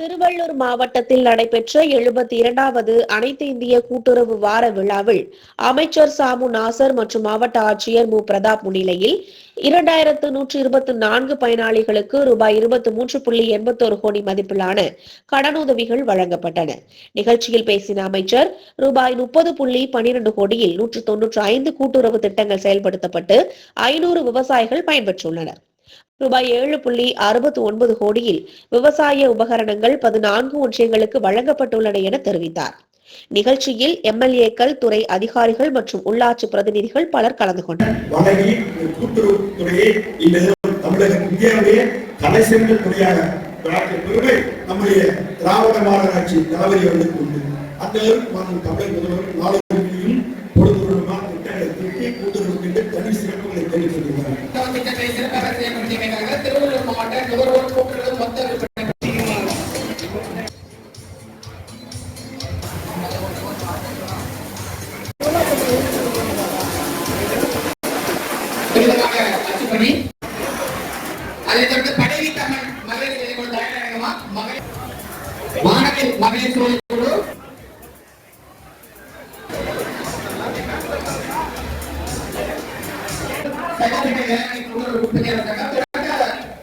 திருவள்ளூர் மாவட்டத்தில் நடைபெற்ற எழுபத்தி இரண்டாவது அனைத்து இந்திய கூட்டுறவு வார விழாவில் அமைச்சர் சாமு நாசர் மற்றும் மாவட்ட ஆட்சியர் மு. பிரதாப் முன்னிலையில் இரண்டாயிரத்து நூற்று இருபத்தி நான்கு பயனாளிகளுக்கு ரூபாய் இருபத்தி மூன்று புள்ளி எண்பத்தோரு கோடி மதிப்பிலான கடனுதவிகள் வழங்கப்பட்டன. நிகழ்ச்சியில் பேசின அமைச்சர் ரூபாய் முப்பது புள்ளி பனிரெண்டு கோடியில் நூற்று தொன்னூற்று ஐந்து கூட்டுறவு திட்டங்கள் செயல்படுத்தப்பட்டு ஐநூறு விவசாயிகள் பயன்பெற்றுள்ளனர். ரூபாய் ஏழு புள்ளி அறுபத்தி ஒன்பது கோடியில் விவசாய உபகரணங்கள் பதினான்கு ஒன்றியங்களுக்கு வழங்கப்பட்டுள்ளன என தெரிவித்தார். நிகழ்ச்சியில் எம்எல்ஏக்கள் துறை அதிகாரிகள் மற்றும் உள்ளாட்சி பிரதிநிதிகள் பலர் கலந்து கொண்டனர். கொடுக்க மாட்டேன் நுகர்வோர் கூட்டுறது மொத்த